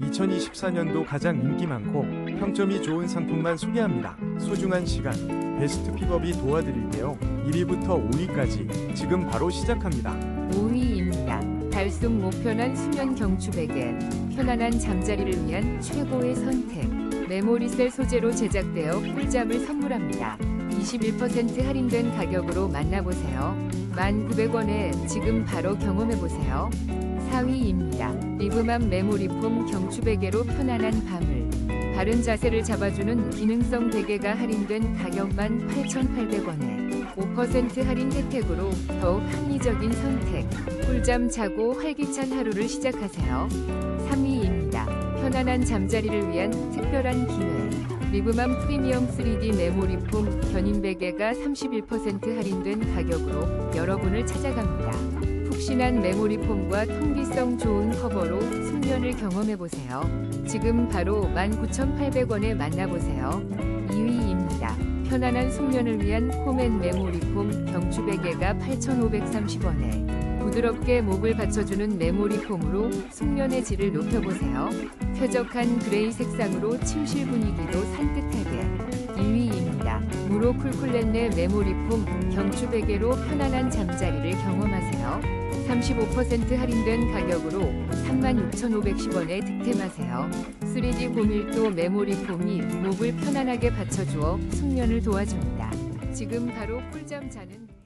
2024년도 가장 인기 많고 평점이 좋은 상품만 소개합니다. 소중한 시간, 베스트 픽업이 도와드릴게요. 1위부터 5위까지 지금 바로 시작합니다. 5위입니다. 달속 모편한 수면 경추 베개. 편안한 잠자리를 위한 최고의 선택. 메모리셀 소재로 제작되어 꿀잠을 선물합니다. 21% 할인된 가격으로 만나보세요. 1,900원에 지금 바로 경험해보세요. 4위입니다. 리브맘 메모리폼 경추 베개로 편안한 밤을. 바른 자세를 잡아주는 기능성 베개가 할인된 가격만 8,800원에 5% 할인 혜택으로 더욱 합리적인 선택. 꿀잠 자고 활기찬 하루를 시작하세요. 3위입니다. 편안한 잠자리를 위한 특별한 기회. 리브맘 프리미엄 3D 메모리폼 견인 베개가 31% 할인된 가격으로 여러분을 찾아갑니다. 푹신한 메모리폼과 통기성 좋은 커버로 숙면을 경험해보세요. 지금 바로 19,800원에 만나보세요. 2위입니다. 편안한 숙면을 위한 홈앤 메모리폼 경추 베개가 8,530원에 부드럽게 목을 받쳐주는 메모리폼으로 숙면의 질을 높여보세요. 쾌적한 그레이 색상으로 침실 분위기도 산뜻하게 2위입니다. 무로 쿨쿨렛네 메모리폼 경추 베개로 편안한 잠자리를 경험하세요. 35% 할인된 가격으로 36,510원에 득템하세요. 3D 고밀도 메모리 폼이 목을 편안하게 받쳐주어 숙면을 도와줍니다. 지금 바로 꿀잠 자는